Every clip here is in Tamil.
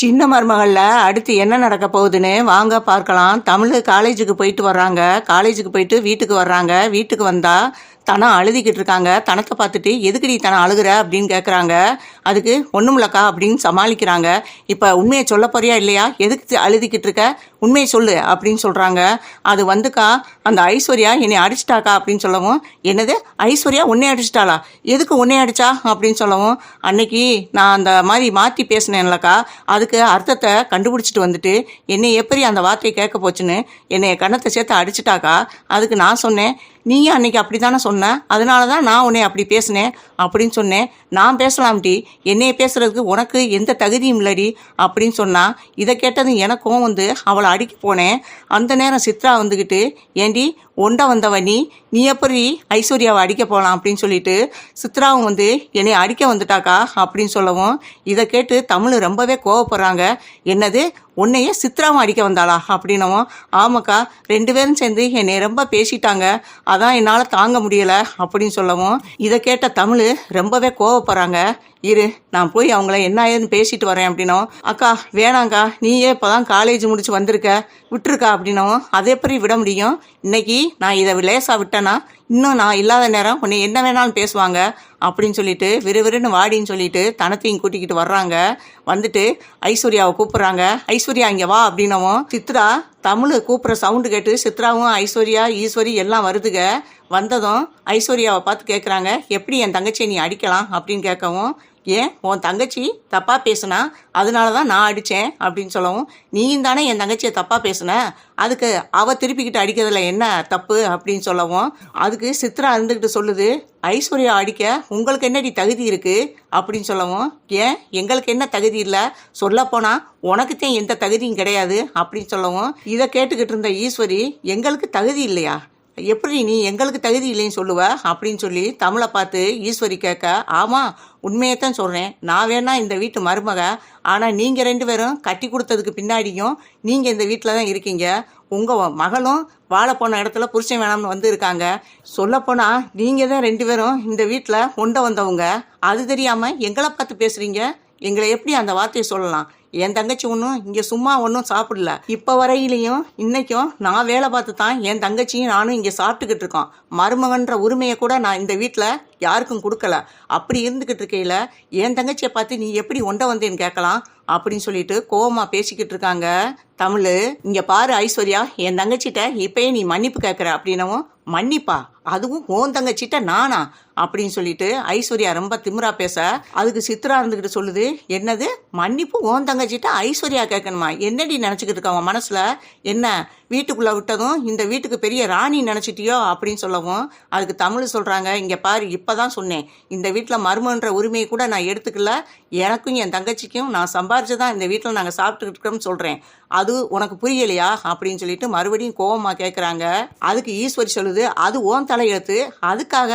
சின்ன மருமகளில் அடுத்து என்ன நடக்க போகுதுன்னு வாங்க பார்க்கலாம். தமிழ் காலேஜுக்கு போயிட்டு வர்றாங்க. காலேஜுக்கு போயிட்டு வீட்டுக்கு வர்றாங்க. வீட்டுக்கு வந்தா தனம் அழுதிக்கிட்டு இருக்காங்க. தனத்தை பார்த்துட்டு எதுக்குடி தனம் அழுகுற? அப்படின்னு கேட்குறாங்க அதுக்கு ஒன்றுமில்லக்கா அப்படின்னு சமாளிக்கிறாங்க. இப்போ உண்மையை சொல்ல போறியா இல்லையா? எதுக்கு அழுதிக்கிட்டு இருக்க? உண்மையை சொல்லு அப்படின்னு சொல்கிறாங்க அது வந்துக்கா அந்த ஐஸ்வர்யா என்னை அடிச்சிட்டாக்கா அப்படின்னு சொல்லவும் என்னது? ஐஸ்வர்யா உன்னை அடிச்சிட்டாளா? எதுக்கு உன்னை அடிச்சா? அப்படின்னு சொல்லவும் அன்னைக்கு நான் அந்த மாதிரி மாற்றி பேசினேன்லக்கா அதுக்கு அர்த்தத்தை கண்டுபிடிச்சிட்டு வந்துட்டு என்னை எப்படி அந்த வார்த்தையை கேட்க போச்சுன்னு என்னை கன்னத்தை சேர்த்து அடிச்சிட்டாக்கா? அதுக்கு நான் சொன்னேன் நீயும் அன்னைக்கு அப்படி தானே சொன்ன? அதனால தான் நான் உன்னை அப்படி பேசினேன் அப்படின்னு சொன்னேன். நான் பேசலாம்டி என்னையை பேசுறதுக்கு உனக்கு எந்த தகுதியும் இல்லடி அப்படின்னு சொன்னா. இதை கேட்டதும் எனக்கும் வந்து அவளை அடிக்க போனேன். அந்த நேரம் சித்ரா வந்துக்கிட்டு ஏண்டி ஒண்ட வந்தவ நீ? நீ எப்படி ஐஸ்வர்யாவை அடிக்க போகலாம் அப்படின்னு சொல்லிட்டு சித்ராவும் வந்து என்னை அடிக்க வந்துட்டாக்கா அப்படின்னு சொல்லவும் இதை கேட்டு தமிழ் ரொம்பவே கோவப்படுறாங்க. என்னது உன்னையே சித்ராவும் அடிக்க வந்தாளா? அப்படின்னவும் ஆமாக்கா ரெண்டு பேரும் சேர்ந்து என்னை ரொம்ப பேசிட்டாங்க. அதான் என்னால் தாங்க முடியல அப்படின்னு சொல்லவும் இதை கேட்ட தமிழ் ரொம்பவே கோவப்படுறாங்க. இரு நான் போய் அவங்கள என்ன ஏதுன்னு பேசிட்டு வரேன் அப்படின்னோம் அக்கா வேணாங்க்கா நீயே இப்போதான் காலேஜ் முடிச்சு வந்திருக்க விட்டுருக்கா அப்படின்னவும் அதை எப்படி விட முடியும். இன்னைக்கு நான் இதை லேசாக விட்டேன்னா இன்னும் நான் இல்லாத நேரம் உன்னை என்ன வேணாலும் பேசுவாங்க அப்படின்னு சொல்லிட்டு விறுவிறுன்னு வாடின்னு சொல்லிட்டு தனத்தையும் கூட்டிக்கிட்டு வர்றாங்க. வந்துட்டு ஐஸ்வர்யாவை கூப்பிட்றாங்க. ஐஸ்வர்யா இங்கே வா அப்படின்னவும் சித்ரா தமிழ் கூப்பிட்ற சவுண்டு கேட்டு சித்ராவும் ஐஸ்வர்யா ஈஸ்வரி எல்லாம் வருதுக. வந்ததும் ஐஸ்வர்யாவை பார்த்து கேட்குறாங்க எப்படி என் தங்கச்சியை நீ அடிக்கலாம்? அப்படின்னு கேட்கவும் ஏன்? உன் தங்கச்சி தப்பாக பேசுனா அதனால தான் நான் அடித்தேன் அப்படின்னு சொல்லவும் நீயும் தானே என் தங்கச்சியை தப்பாக பேசுன? அதுக்கு அவள் திருப்பிக்கிட்டு அடிக்கிறதுல என்ன தப்பு? அப்படின்னு சொல்லவும் அதுக்கு சித்ரா இருந்துக்கிட்டு சொல்லுது ஐஸ்வர்யா அடிக்க உங்களுக்கு என்னடி தகுதி இருக்கு அப்படின்னு சொல்லவும் ஏன்? எங்களுக்கு என்ன தகுதி இல்லை? சொல்லப்போனா உனக்குத்தான் எந்த தகுதியும் கிடையாது அப்படின்னு சொல்லவும் இதை கேட்டுக்கிட்டு இருந்த ஈஸ்வரி எங்களுக்கு தகுதி இல்லையா? எப்படி நீ எங்களுக்கு தகுதி இல்லைன்னு சொல்லுவ? அப்படின்னு சொல்லி தமிழை பார்த்து ஈஸ்வரி கேட்க ஆமாம் உண்மையைத்தான் சொல்கிறேன் நான் வேணா இந்த வீட்டு மருமக. ஆனால் நீங்கள் ரெண்டு பேரும் கட்டி கொடுத்ததுக்கு பின்னாடியும் நீங்கள் இந்த வீட்டில் தான் இருக்கீங்க. உங்கள் மகளும் வாழ போன இடத்துல புருஷன் வேணாம்னு வந்து இருக்காங்க. சொல்லப்போனால் நீங்கள் தான் ரெண்டு பேரும் இந்த வீட்டில் கொண்ட வந்தவங்க. அது தெரியாமல் எங்களை பார்த்து பேசுகிறீங்க எங்களை எப்படி அந்த வார்த்தையை சொல்லலாம்? என் தங்கச்சி ஒன்றும் இங்கே சும்மா ஒன்றும் சாப்பிடல. இப்போ வரையிலையும் இன்றைக்கும் நான் வேலை பார்த்து தான் என் தங்கச்சியும் நானும் இங்கே சாப்பிட்டுக்கிட்டு இருக்கோம். மருமகன்ற உரிமையை கூட நான் இந்த வீட்டில் யாருக்கும் கொடுக்கல. அப்படி இருந்துக்கிட்டு இருக்கையில் என் தங்கச்சியை பார்த்து நீ எப்படி ஒண்ட வந்தேன்னு கேட்கலாம்? அப்படின்னு சொல்லிட்டு கோவமாக பேசிக்கிட்டு இருக்காங்க தமிழ். இங்கே பாரு ஐஸ்வர்யா என் தங்கச்சிட்ட இப்பயே நீ மன்னிப்பு கேட்குற அப்படின்னவும் மன்னிப்பா அதுவும் ஓன் தங்கச்சிட்ட நானா? அப்படின்னு சொல்லிட்டு ஐஸ்வர்யா ரொம்ப திமிரா பேச அதுக்கு சித்ரா இருந்துகிட்டு சொல்லுது என்னது? மன்னிப்பு ஓன் தங்கச்சிட்ட ஐஸ்வர்யா கேட்கணுமா? என்னடி நினச்சிக்கிட்டு இருக்கவங்க மனசில் என்ன? வீட்டுக்குள்ளே விட்டதும் இந்த வீட்டுக்கு பெரிய ராணி நினச்சிட்டியோ? அப்படின்னு சொல்லவும் அதுக்கு தமிழ் சொல்கிறாங்க இங்கே பாரு இப்போ தான் சொன்னேன். இந்த வீட்டில் மருமன்ற உரிமையை கூட நான் எடுத்துக்கல. எனக்கும் என் தங்கச்சிக்கும் நான் சம்பாரிச்சு தான் இந்த வீட்டில் நாங்கள் சாப்பிட்டுக்கிட்டு இருக்கோம்னு சொல்கிறேன் அது உனக்கு புரியலையா? அப்படின்னு சொல்லிட்டு மறுபடியும் கோபமாக கேட்குறாங்க அதுக்கு ஈஸ்வரி சொல்லுது அது ஓன் தலையெழுத்து அதுக்காக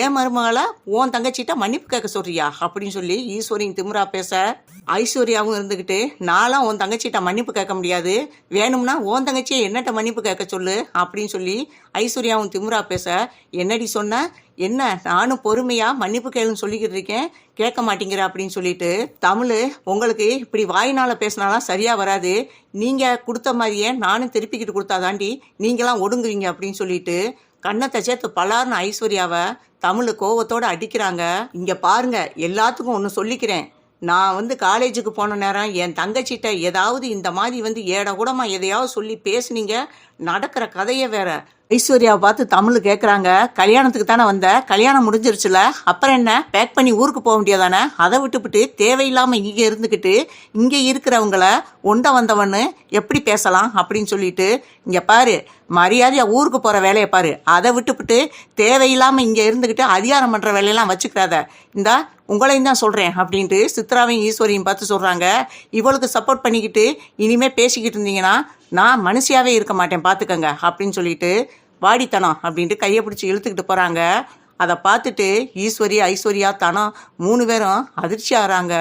ஏன் மருமகளை உன் தங்கச்சிட்ட மன்னிப்பு கேட்க சொல்றியா? அப்படின்னு சொல்லி ஈஸ்வரியும் திமுறா பேச ஐஸ்வர்யாவும் இருந்துக்கிட்டு நானும் உன் தங்கச்சிட்ட மன்னிப்பு கேட்க முடியாது. வேணும்னா உன் தங்கச்சியை என்னட்ட மன்னிப்பு கேட்க சொல்லு அப்படின்னு சொல்லி ஐஸ்வர்யாவும் திமிரா பேச என்னடி சொன்ன? என்ன நானும் பொறுமையா மன்னிப்பு கேளுன்னு சொல்லிக்கிட்டு இருக்கேன். கேட்க மாட்டேங்கிற அப்படின்னு சொல்லிட்டு தமிழ் உங்களுக்கு இப்படி வாயினால பேசினாலாம் சரியா வராது. நீங்க கொடுத்த மாதிரியே நானும் திருப்பிக்கிட்டு கொடுத்தாதாண்டி நீங்களாம் ஒடுங்குவீங்க அப்படின்னு சொல்லிட்டு கண்ணத்தை சேர்த்து பலார்னு ஐஸ்வர்யாவை தமிழ் கோவத்தோடு அடிக்கிறாங்க. இங்கே பாருங்க எல்லாத்துக்கும் ஒன்று சொல்லிக்கிறேன். நான் வந்து காலேஜுக்கு போன நேரம் என் தங்கச்சிட்ட ஏதாவது இந்த மாதிரி வந்து ஏட கூடமா எதையாவது சொல்லி பேசுனீங்க. நடக்கிற கதையே வேற ஐஸ்வர்யாவை பார்த்து தமிழ் கேட்குறாங்க கல்யாணத்துக்கு தானே வந்த. கல்யாணம் முடிஞ்சிருச்சுல. அப்புறம் என்ன? பேக் பண்ணி ஊருக்கு போக முடியாதானே அதை விட்டுவிட்டு தேவையில்லாமல் இங்கே இருந்துக்கிட்டு இங்கே இருக்கிறவங்கள ஒண்ட வந்தவன்னு எப்படி பேசலாம் அப்படின்னு சொல்லிட்டு இங்கே பாரு மரியாதையாக ஊருக்கு போகிற வேலையை பாரு. அதை விட்டுவிட்டு தேவையில்லாமல் இங்கே இருந்துக்கிட்டு அதிகாரம் பண்ணுற வேலையெல்லாம் வச்சுக்கிறாத. இந்த உங்களையும் தான் சொல்கிறேன் அப்படின்ட்டு சித்ராவையும் ஈஸ்வரியும் பார்த்து சொல்கிறாங்க இவளுக்கு சப்போர்ட் பண்ணிக்கிட்டு இனிமேல் பேசிக்கிட்டு இருந்தீங்கன்னா நான் மனுஷியாவே இருக்க மாட்டேன் பார்த்துக்கங்க அப்படின்னு சொல்லிட்டு வாடித்தனம் அப்படின்ட்டு கையை பிடிச்சி இழுத்துக்கிட்டு போகிறாங்க அதை பார்த்துட்டு ஈஸ்வரி ஐஸ்வர்யா தனம் மூணு பேரும் அதிர்ச்சி ஆகிறாங்க.